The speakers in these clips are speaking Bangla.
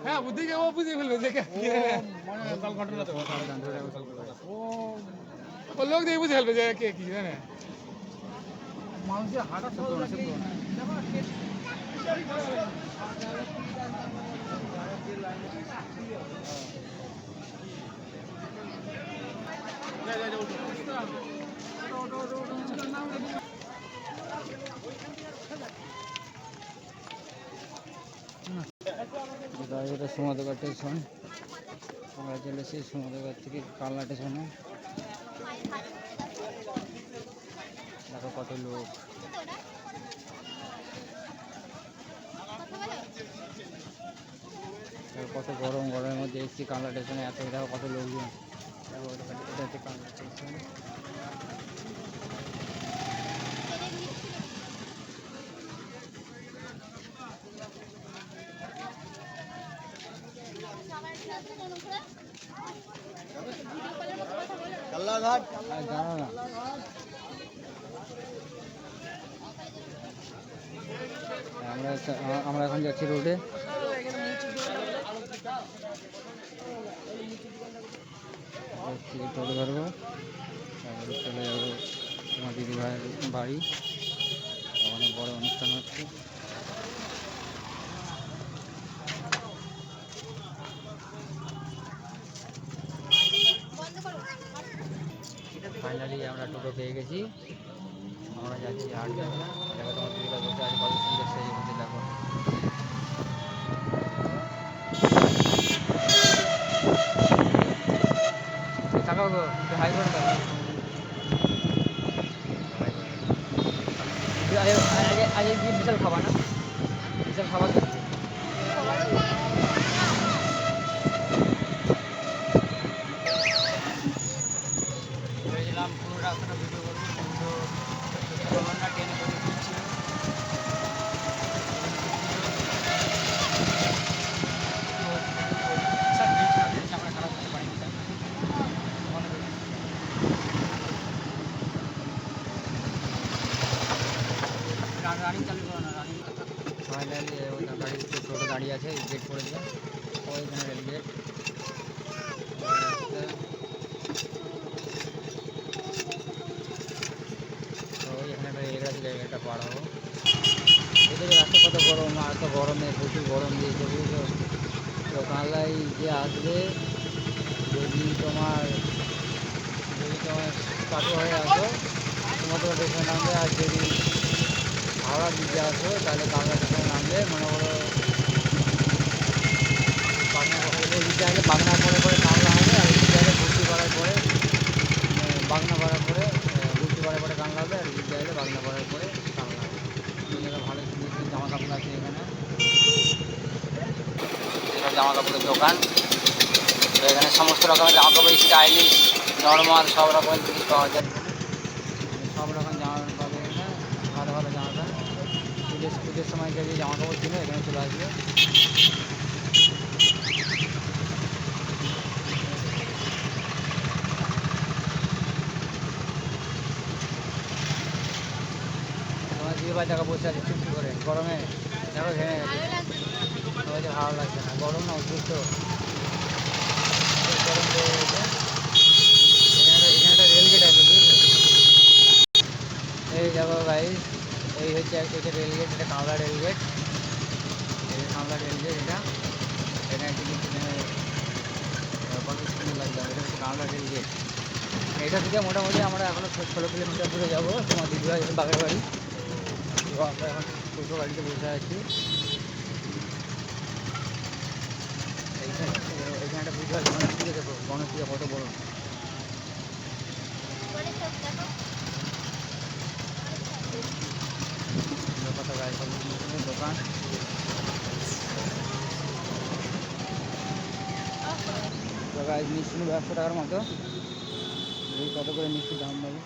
হ্যাঁ বুদ্ধিকে ও বুঝে ফেলবে যে কে- কে জানে। ও লোক দিয়ে বুঝে ফেলবে যে কে কি জানে মানুষের হাঁটা চলতে না এটা সমুদ্রঘাট স্টেশন আমরা চলে এসেছি সমুদ্রঘাট থেকে কালনা স্টেশনে দেখো কত লোক। কত গরম, গরমের মধ্যে এসেছি কালনা স্টেশনে এত, দেখো কত লোকজন। দেখো এটা হচ্ছে কালনা স্টেশন আমরা আমরা এখন যাচ্ছি রোডে। টোটো ধরবো। তারপরে চলে যাব তোমার দিদি ভাইয়ের বাড়ি অনেক বড় অনুষ্ঠান হচ্ছে। ফাইনালি আমরা টোটো পেয়ে গেছি। আমরা যাচ্ছি হাট দেখো তোমার দিদিরা বসে আছে, কত বিশাল খাবা না? বিশাল খাবার রানিং চালু করো না রানিং ফাইনালি টোটো দাঁড়িয়ে আছে গেট করে দিলাম। ওইখানে রেল গেট তো এখানে একটা রেল আছে জায়গাটা পার হব। এদিকে রাস্তা কত গরম, আর তো গরমে প্রচুর গরম দিয়েছে তো কানলাই যে আসবে, যদি তোমার যদি তোমার কাটো হয়ে আসো তোমাদের স্টেশনে নামবে, আর যদি হাওড়া দিকে আসো তাহলে স্টেশনে নামবে। মনে করো আসলে বাগনা পরে পরে কানলা হবে আর দিকে আসলে ভর্তি করার পরে আহ, বাগনা করার পরে ভর্তি করার পরে কানলা হবে আর দিকে আসলে বাগনা করার পরে কানলা হবে। ভালো জামা কাপড় আছে এখানে। এসব জামা কাপড়ের দোকান। তো এখানে সমস্ত রকমের জামা কাপড় স্টাইলিশ নর্মাল সব রকমের জিনিস পাওয়া যায় সব রকম জামা প্যান্ট পাবে এখানে ভালো ভালো জামা প্যান্ট পুজোর পুজোর সময় যদি জামা কাপড় কিনে এখানে চলে আসবে। তোমার দিয়ে বা জায়গা বসে আছে চুপটি করে, গরমে দেখো ঘেমে গেছে। ভালো লাগছে না, গরম না অসুস্থ গরম লেগে গেছে এখানে একটা- এখানে একটা রেলগেট আছে বুঝলে এই দেখো ভাই হচ্ছে একটা এটা রেলগেট এটা কামলা রেলগেট এই কামলা রেলগেট এটা এখানে টিকিট কিনে কত সুন্দর লাগছে এটা হচ্ছে কামলা রেলগেট এটা থেকে মোটামুটি আমরা এখনও ষোলো কিলোমিটার দূরে যাব। তোমার দিদি ভাই বাগের বাড়ি তো আমরা এখন টোটো গাড়িতে বসে আছি। এইখানে এইখানে একটা বুঝতে পারছি দেখো গণেশ পুজো কত বড় সুন্দর কত গাড়ি সব সুন্দর সুন্দর দোকান তো গাছ মিষ্টি নেব একশো টাকার মতো। কত করে মিষ্টির দাম নেবে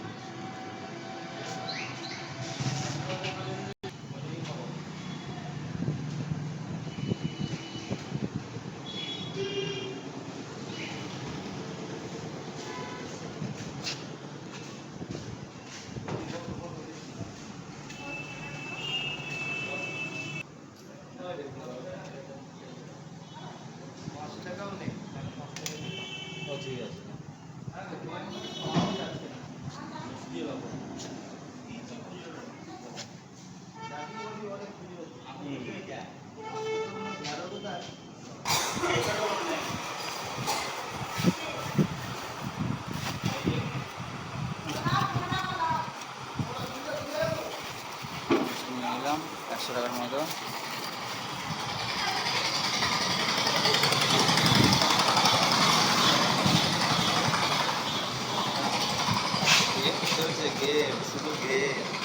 একশো টাকার মতো। শুধু গেম